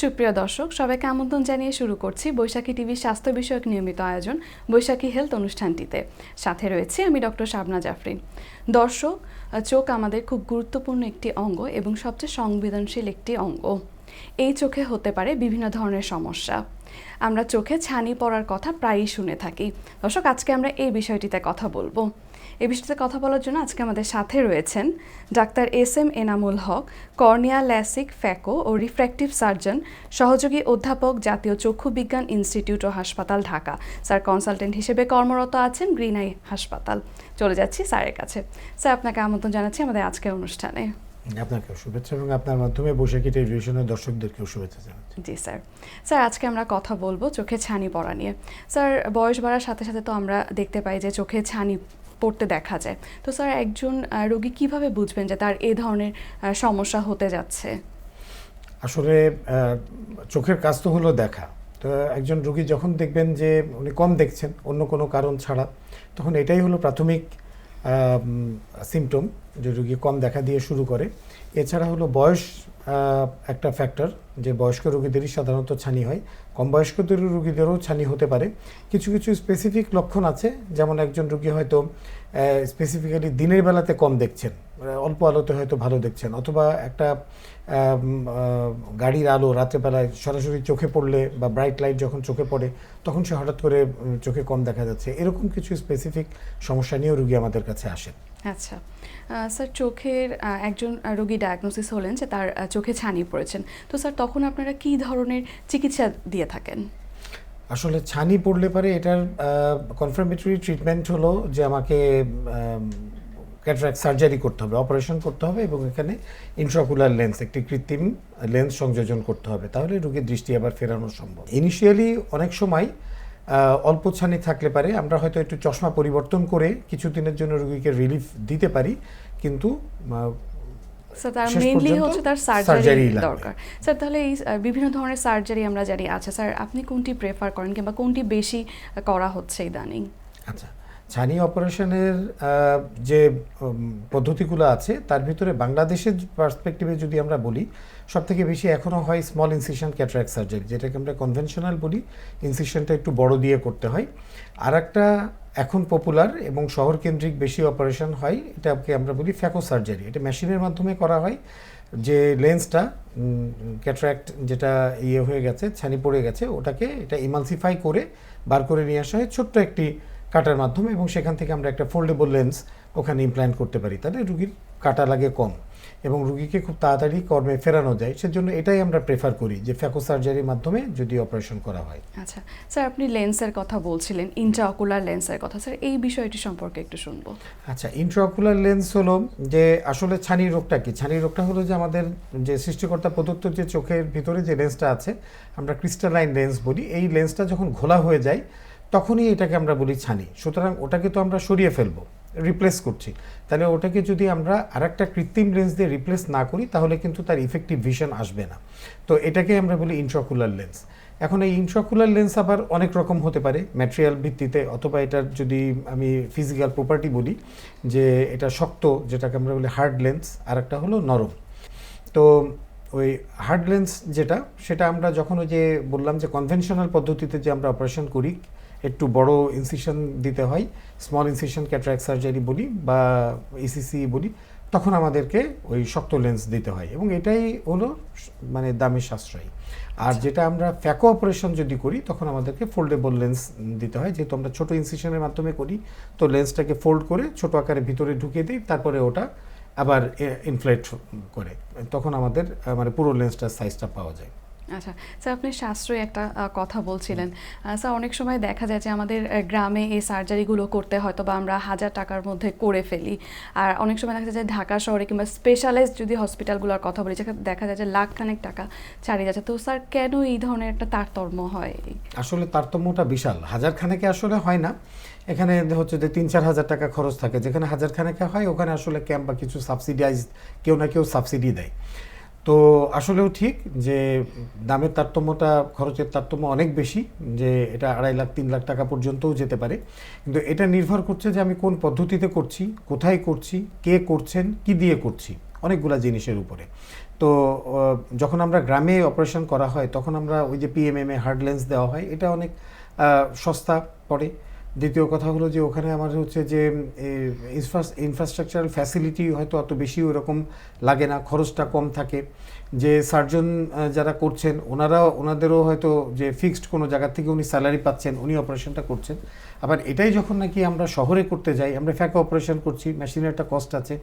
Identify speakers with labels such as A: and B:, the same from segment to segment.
A: সুপ্রিয় দর্শক, সবাইকে আমন্ত্রণ জানিয়ে শুরু করছি বৈশাখী টিভির স্বাস্থ্য বিষয়ক নিয়মিত আয়োজন বৈশাখী হেলথ অনুষ্ঠানটিতে। সাথে রয়েছে আমি ডক্টর শাবনা জাফরিন দর্শক, চোখ আমাদের খুব গুরুত্বপূর্ণ একটি অঙ্গ এবং সবচেয়ে সংবেদনশীল একটি অঙ্গ। এই চোখে হতে পারে বিভিন্ন ধরনের সমস্যা। আমরা চোখে ছানি পড়ার কথা প্রায়ই শুনে থাকি। দর্শক, আজকে আমরা এই বিষয়টিতে কথা বলব। এই বিষয়টিতে কথা বলার জন্য আজকে আমাদের সাথে রয়েছেন doctor S M Enamul Haque cornea LASIK phaco ও রিফ্র্যাক্টিভ সার্জন সহযোগী অধ্যাপক জাতীয় চক্ষু বিজ্ঞান ইনস্টিটিউট ও হাসপাতাল ঢাকা। স্যার কনসালটেন্ট হিসেবে কর্মরত আছেন গ্রিন আই হাসপাতাল। চলে যাচ্ছি স্যারের কাছে। স্যার আপনাকে আমন্ত্রণ জানাচ্ছি আমাদের আজকের অনুষ্ঠানে।
B: আপনাকেও শুভেচ্ছা এবং আপনার মাধ্যমে বৈশাখী টেলিভিশনের দর্শকদেরকেও শুভেচ্ছা জানাচ্ছি।
A: জি স্যার। স্যার আজকে আমরা কথা বলব চোখে ছানি পড়া নিয়ে। স্যার বয়স বাড়ার সাথে সাথে তো আমরা দেখতে পাই যে চোখে ছানি পড়তে দেখা যায়। তো স্যার, একজন রোগী কীভাবে বুঝবেন যে তার এই ধরনের সমস্যা হতে যাচ্ছে?
B: আসলে চোখের কাজ তো হলো দেখা। তো একজন রোগী যখন দেখবেন যে উনি কম দেখছেন অন্য কোনো কারণ ছাড়া, তখন এটাই হলো প্রাথমিক সিমটম যে রুগী কম দেখা দিয়ে শুরু করে। এছাড়া হলো বয়স একটা ফ্যাক্টর যে বয়স্ক রোগীদেরই সাধারণত ছানি হয়। কম বয়স্কদের রোগীদেরও ছানি হতে পারে। কিছু কিছু স্পেসিফিক লক্ষণ আছে। যেমন একজন রোগী হয়তো স্পেসিফিক্যালি দিনের বেলাতে কম দেখছেন অল্প আলোতে হয়তো ভালো দেখছেন, অথবা একটা গাড়ির আলো রাত্রেবেলায় সরাসরি চোখে পড়লে বা ব্রাইট লাইট যখন চোখে পড়ে, তখন সে হঠাৎ করে চোখে কম দেখা যাচ্ছে। এরকম কিছু স্পেসিফিক সমস্যা নিয়েও রুগী আমাদের কাছে আসেন।
A: আচ্ছা। স্যার, চোখের একজন রোগী ডায়াগনোসিস হলেন যে তার চোখে ছানি পড়েছেন। তো স্যার, তখন আপনারা কী ধরনের চিকিৎসা দিয়ে থাকেন?
B: আসলে ছানি পড়লে পারে এটার কনফার্মেটরি ট্রিটমেন্ট হলো যে আমাকে ক্যাটারাক্ট সার্জারি করতে হবে অপারেশন করতে হবে এবং এখানে ইন্ট্রাকুলার লেন্স একটি কৃত্রিম লেন্স সংযোজন করতে হবে। তাহলে রোগীর দৃষ্টি আবার ফেরানো সম্ভব। ইনিশিয়ালি অনেক সময় অল্প ছানি থাকলে পারে। আমরা হয়তো একটু চশমা পরিবর্তন করে কিছুদিনের জন্য রোগীকে রিলিফ দিতে পারি কিন্তু
A: তার মেইনলি হচ্ছে তার সার্জারি দরকার। স্যার তাহলে এই বিভিন্ন ধরনের সার্জারি আমরা জানি। আচ্ছা স্যার আপনি কোনটি প্রেফার করেন কিংবা কোনটি বেশি করা হচ্ছে ইদানিং?
B: আচ্ছা ছানি অপারেশনের যে পদ্ধতিগুলো আছে, তার ভিতরে বাংলাদেশের পার্সপেক্টিভে যদি আমরা বলি সব থেকে বেশি এখনও হয় স্মল ইনসিশন ক্যাটারাক্ট সার্জারি যেটাকে আমরা কনভেনশনাল বলি। ইনসিশনটা একটু বড় দিয়ে করতে হয়। আর একটা এখন পপুলার এবং শহর কেন্দ্রিক বেশি অপারেশন হয়, এটাকে আমরা বলি ফ্যাকো সার্জারি এটা মেশিনের মাধ্যমে করা হয়। যে লেন্সটা ক্যাটারাক্ট যেটা ইয়ে হয়ে গেছে, ছানি পড়ে গেছে, ওটাকে এটা ইমালসিফাই করে বার করে নিয়ে আসা হয়। ছোট্ট একটি কাটার মাধ্যমে এবং সেখান থেকে আমরা একটা ফোল্ডেবল লেন্স ওখানে ইমপ্ল্যান্ট করতে পারি। তাহলে রুগীর কাটা লাগে কম এবং রুগীকে খুব তাড়াতাড়ি কর্মে ফেরানো যায়। সেজন্য এটাই আমরা প্রেফার করি যে ফ্যাকো সার্জারির মাধ্যমে যদি অপারেশন করা হয়।
A: আচ্ছা স্যার আপনি লেন্সের কথা বলছিলেন ইন্ট্রাঅকুলার লেন্সের কথা। স্যার এই বিষয়টি সম্পর্কে একটু শুনব।
B: আচ্ছা ইন্ট্রাকুলার লেন্স হলো যে আসলে ছানি রোগটা কি? ছানি রোগটা হলো যে আমাদের যে সৃষ্টিকর্তা প্রদত্ত যে চোখের ভিতরে যে লেন্সটা আছে আমরা ক্রিস্টালাইন লেন্স বলি। এই লেন্সটা যখন ঘোলা হয়ে যায় তখনই এটাকে আমরা বলি ছানি। সুতরাং ওটাকে তো আমরা সরিয়ে ফেলব রিপ্লেস করছি। তাহলে ওটাকে যদি আমরা আর একটা কৃত্রিম লেন্স দিয়ে রিপ্লেস না করি, তাহলে কিন্তু তার ইফেক্টিভ ভিশন আসবে না। তো এটাকে আমরা বলি ইন্ট্রাকুলার লেন্স এখন এই ইন্ট্রাকুলার লেন্স আবার অনেক রকম হতে পারে ম্যাটেরিয়াল ভিত্তিতে, অথবা এটার যদি আমি ফিজিক্যাল প্রপার্টি বলি, যে এটা শক্ত, যেটাকে আমরা বলি হার্ড লেন্স আর একটা হলো নরম। তো ওই হার্ড লেন্স যেটা, সেটা আমরা যখন ওই যে বললাম যে কনভেনশনাল পদ্ধতিতে যে আমরা অপারেশন করি একটু বড় ইনসিশন দিতে হয় স্মল ইনসিশন ক্যাটারাক্ট সার্জারি বলি বা ইসিসি বলি তখন আমাদেরকে ওই শক্ত লেন্স দিতে হয় এবং এটাই হলো মানে দামে সাশ্রয়ী। আর যেটা আমরা ফ্যাকো অপারেশন যদি করি তখন আমাদেরকে ফোল্ডেবল লেন্স দিতে হয় যেহেতু আমরা ছোটো ইনসিশনের মাধ্যমে করি তো লেন্সটাকে ফোল্ড করে ছোট আকারে ভিতরে ঢুকিয়ে দিই তারপরে ওটা আবার ইনফ্লেট করে। তখন আমাদের মানে পুরো লেন্সটার সাইজটা পাওয়া যায়।
A: আচ্ছা স্যার আপনি সাশ্রয়ী একটা কথা বলছিলেন। স্যার অনেক সময় দেখা যায় যে আমাদের গ্রামে এই সার্জারিগুলো করতে হয়তো বা আমরা হাজার টাকার মধ্যে করে ফেলি। আর অনেক সময় দেখা যায় যে ঢাকা শহরে কিংবা স্পেশালাইজড যদি হসপিটালগুলোর কথা বলি যেখানে দেখা যায় যে লাখ খানেক টাকা ছাড়িয়ে যাচ্ছে তো স্যার কেন এই ধরনের একটা তারতম্য হয়?
B: আসলে তারতম্যটা বিশাল। হাজার খানেকে আসলে হয় না। এখানে হচ্ছে যে তিন চার হাজার টাকা খরচ থাকে। যেখানে হাজার খানেকে হয় ওখানে আসলে ক্যাম্প বা কিছু সাবসিডাইজ কেউ না কেউ সাবসিডি দেয়। তো আসলেও ঠিক যে দামের তারতম্যটা, খরচের তারতম্য অনেক বেশি, যে এটা আড়াই লাখ, তিন লাখ টাকা পর্যন্তও যেতে পারে। কিন্তু এটা নির্ভর করছে যে আমি কোন পদ্ধতিতে করছি, কোথায় করছি, কে করছেন, কি দিয়ে করছি, অনেকগুলা জিনিসের উপরে। তো যখন আমরা গ্রামে অপারেশন করা হয়, তখন আমরা ওই যে পিএমএমএ হার্ড লেন্স দেওয়া হয়, এটা অনেক সস্তা পড়ে। দ্বিতীয় কথা হলো যে ওখানে আমার হচ্ছে যে ইনফ্রাস্ট্রাকচারাল ফ্যাসিলিটি হয়তো অত বেশি ওরকম লাগে না, খরচটা কম থাকে। যে সার্জন যারা করছেন, ওনারা, ওনাদেরও হয়তো যে ফিক্সড কোনো জায়গা থেকে উনি স্যালারি পাচ্ছেন, উনি অপারেশনটা করছেন। আবার এটাই যখন নাকি আমরা শহরে করতে যাই, আমরা ফ্যাক অপারেশন করছি মেশিনের একটা কস্ট আছে।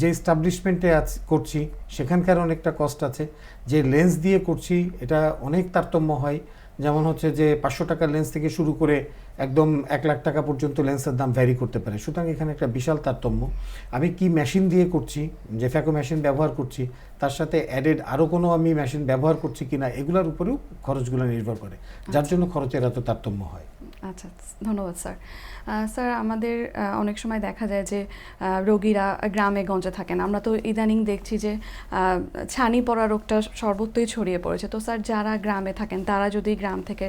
B: যে স্টাবলিশমেন্টে করছি, সেখানকার অনেকটা কস্ট আছে। যে লেন্স দিয়ে করছি, এটা অনেক তারতম্য হয়। যেমন হচ্ছে যে পাঁচশো টাকার লেন্স থেকে শুরু করে একদম এক লাখ টাকা পর্যন্ত লেন্সের দাম ভ্যারি করতে পারে। সুতরাং এখানে একটা বিশাল তারতম্য। আমি কি মেশিন দিয়ে করছি যে ফ্যাকো মেশিন ব্যবহার করছি তার সাথে অ্যাডেড আরও কোনো আমি মেশিন ব্যবহার করছি কি না এগুলোর উপরেও খরচগুলো নির্ভর করে যার জন্য খরচের এত তারতম্য হয়।
A: আচ্ছা ধন্যবাদ স্যার। স্যার, আমাদের অনেক সময় দেখা যায় যে রোগীরা গ্রামে গঞ্জে থাকেন। আমরা তো ইদানিং দেখছি যে ছানি পড়া রোগটা সর্বত্রই ছড়িয়ে পড়েছে। তো স্যার, যারা গ্রামে থাকেন, তারা যদি গ্রাম থেকে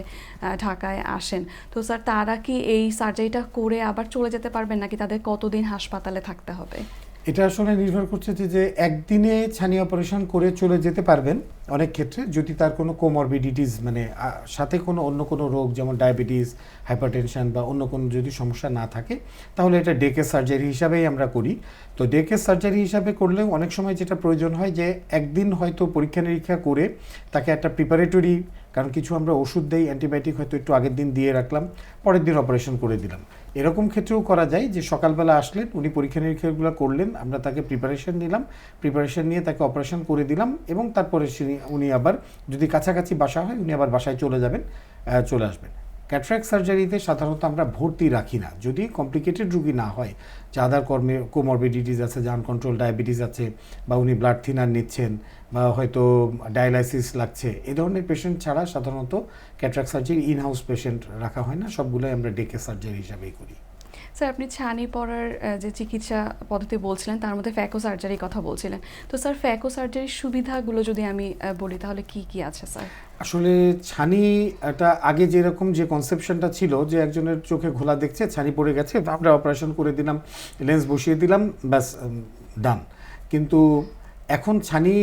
A: ঢাকায় আসেন, তো স্যার, তারা কি এই সার্জারিটা করে আবার চলে যেতে পারবেন? নাকি তাদের কতদিন হাসপাতালে থাকতে হবে?
B: এটা আসলে নির্ভর করছে যে একদিনে ছানি অপারেশন করে চলে যেতে পারবেন অনেক ক্ষেত্রে, যদি তার কোনো কোমরবিডিটিস মানে সাথে কোনো অন্য কোনো রোগ, যেমন ডায়াবেটিস হাইপারটেনশন বা অন্য কোনো যদি সমস্যা না থাকে, তাহলে এটা ডেকে সার্জারি হিসাবেই আমরা করি। তো ডেকে সার্জারি হিসাবে করলেও অনেক সময় যেটা প্রয়োজন হয় যে, একদিন হয়তো পরীক্ষা নিরীক্ষা করে তাকে একটা প্রিপারেটরি কারণ কিছু আমরা ওষুধ দেই, অ্যান্টিবায়োটিক হয়তো একটু আগের দিন দিয়ে রাখলাম, পরের দিন অপারেশন করে দিলাম। এরকম ক্ষেত্রেও করা যায় যে সকালবেলা আসলেন, উনি পরীক্ষা নিরীক্ষাগুলো করলেন, আমরা তাকে প্রিপারেশন নিলাম প্রিপারেশন নিয়ে তাকে অপারেশন করে দিলাম এবং তারপরে উনি আবার যদি কাছাকাছি বাসা হয়, উনি আবার বাসায় চলে যাবেন চলে আসবেন। ক্যাট্রাক্ট সার্জারিতে সাধারণত আমরা ভর্তি রাখি না। যদি কমপ্লিকেটেড রুগী না হয়, যে আদার কর্মে কোমরবিডিটিস আছে, যে আনকন্ট্রোল ডায়াবেটিস আছে, বা উনি ব্লাড থিনার নিচ্ছেন, বা হয়তো ডায়ালাইসিস লাগছে, এ ধরনের পেশেন্ট ছাড়া সাধারণত cataract surgery in house patient রাখা হয় না। সবগুলোই আমরা ডেকে সার্জারি হিসাবেই করি।
A: স্যার, আপনি ছানি পড়ার যে চিকিৎসা পদ্ধতি বলছিলেন, তার মধ্যে ফ্যাকো সার্জারির কথা বলছিলেন। তো স্যার, ফ্যাকো সার্জারির সুবিধাগুলো যদি আমি বলি, তাহলে কি কি আছে, স্যার?
B: আসলে ছানি এটা আগে যেরকম যে কনসেপশনটা ছিল যে একজনের চোখে ঘোলা দেখছে, ছানি পড়ে গেছে, আমরা অপারেশন করে দিলাম লেন্স বসিয়ে দিলাম, ব্যাস ডান কিন্তু এখন ছানি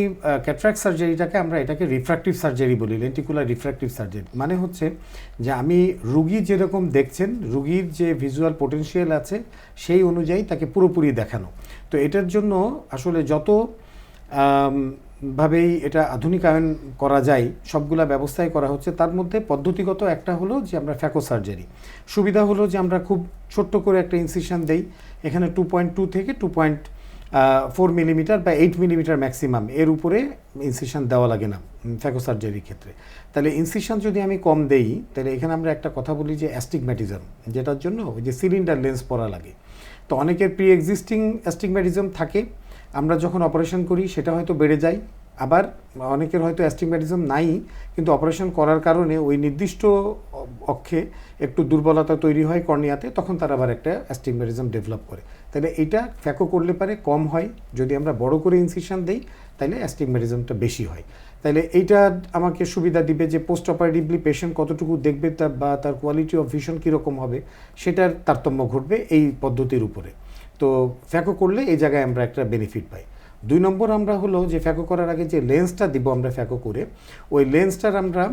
B: ক্যাট্রাক্ট সার্জারিটাকে আমরা এটাকে রিফ্র্যাক্টিভ সার্জারি বলি লেন্টিকুলার রিফ্র্যাক্টিভ সার্জারি মানে হচ্ছে যে আমি রুগী যেরকম দেখছেন, রুগীর যে ভিজুয়াল পোটেনশিয়াল আছে, সেই অনুযায়ী তাকে পুরোপুরি দেখানো। তো এটার জন্য আসলে যত ভাবেই এটা আধুনিকায়ন করা যায়, সবগুলা ব্যবস্থাই করা হচ্ছে। তার মধ্যে পদ্ধতিগত একটা হলো যে আমরা ফ্যাকো সার্জারি। সুবিধা হলো যে আমরা খুব ছোট্ট করে একটা ইনসিশন দেই, এখানে টু পয়েন্ট টু থেকে টু পয়েন্ট ফোর মিলিমিটার বা এইট মিলিমিটার ম্যাক্সিমাম এর উপরে ইনসিশন দেওয়া লাগে না ফ্যাকো সার্জারির ক্ষেত্রে। তাহলে ইনসিশন যদি আমি কম দেই, তাহলে এখানে আমরা একটা কথা বলি যে অ্যাস্টিগম্যাটিজম যেটার জন্য ওই যে সিলিন্ডার লেন্স পরা লাগে। তো অনেকের প্রি এক্সিস্টিং অ্যাস্টিগম্যাটিজম থাকে আমরা যখন অপারেশন করি, সেটা হয়তো বেড়ে যায়। আবার অনেকের হয়তো অ্যাস্টিগম্যাটিজম নাই, কিন্তু অপারেশন করার কারণে ওই নির্দিষ্ট অক্ষে একটু দুর্বলতা তৈরি হয় কর্নিয়াতে, তখন তার আবার একটা অ্যাস্টিগম্যাটিজম ডেভেলপ করে। তাহলে এইটা ফ্যাকো করলে পারে, কম হয়। যদি আমরা বড় করে ইনসিশন দেই, তাহলে অ্যাস্টিগম্যাটিজমটা বেশি হয়। তাহলে এইটা আমাকে সুবিধা দিবে যে পোস্ট অপারেটিভলি পেশেন্ট কতটুকু দেখবে তা বা তার কোয়ালিটি অফ ভিশন কীরকম হবে, সেটার তারতম্য ঘটবে এই পদ্ধতির উপরে। তো ফ্যাকো করলে এই জায়গায় আমরা একটা বেনিফিট পাই। দুই নম্বর আমরা হলো যে ফ্যাকো করার আগে যে লেন্সটা দিব আমরা ফ্যাকো করে, ওই লেন্সটার আমরা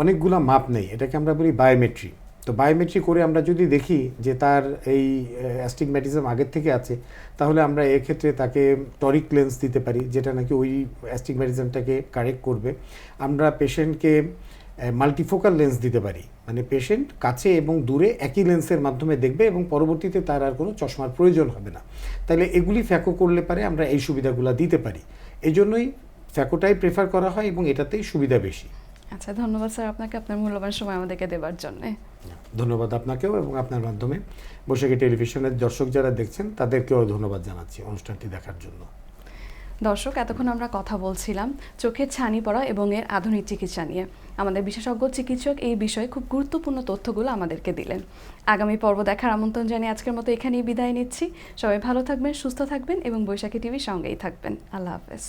B: অনেকগুলো মাপ নেই। এটাকে আমরা বলি বায়োমেট্রি তো বায়োমেট্রি করে আমরা যদি দেখি যে তার এই অ্যাস্টিগম্যাটিজম আগের থেকে আছে, তাহলে আমরা এক্ষেত্রে তাকে টরিক লেন্স দিতে পারি, যেটা নাকি ওই অ্যাস্টিগম্যাটিজমটাকে কারেক্ট করবে। আমরা পেশেন্টকে মাল্টিফোকাল লেন্স দিতে পারি। মানে পেশেন্ট কাছে এবং দূরে একই লেন্সের মাধ্যমে দেখবে এবং পরবর্তীতে তার আর কোনো চশমার প্রয়োজন হবে না। তাহলে এগুলি ফ্যাকো করলে পারে আমরা এই সুবিধাগুলো দিতে পারি। এই জন্যই ফ্যাকোটাই প্রেফার করা হয় এবং এটাতেই সুবিধা বেশি।
A: আচ্ছা ধন্যবাদ স্যার আপনাকে আপনার মূল্যবান সময় আমাদেরকে দেওয়ার জন্য।
B: ধন্যবাদ আপনাকেও এবং আপনার মাধ্যমে। বৈশাখী টেলিভিশনের দর্শক যারা দেখছেন তাদেরকেও ধন্যবাদ জানাচ্ছি অনুষ্ঠানটি দেখার জন্য।
A: দর্শক, এতক্ষণ আমরা কথা বলছিলাম চোখের ছানি পড়া এবং এর আধুনিক চিকিৎসা নিয়ে। আমাদের বিশেষজ্ঞ চিকিৎসক এই বিষয়ে খুব গুরুত্বপূর্ণ তথ্যগুলো আমাদেরকে দিলেন। আগামী পর্ব দেখার আমন্ত্রণ জানিয়ে আজকের মতো এখানেই বিদায় নিচ্ছি। সবাই ভালো থাকবেন, সুস্থ থাকবেন এবং বৈশাখী টিভির সঙ্গেই থাকবেন। আল্লাহ হাফেজ।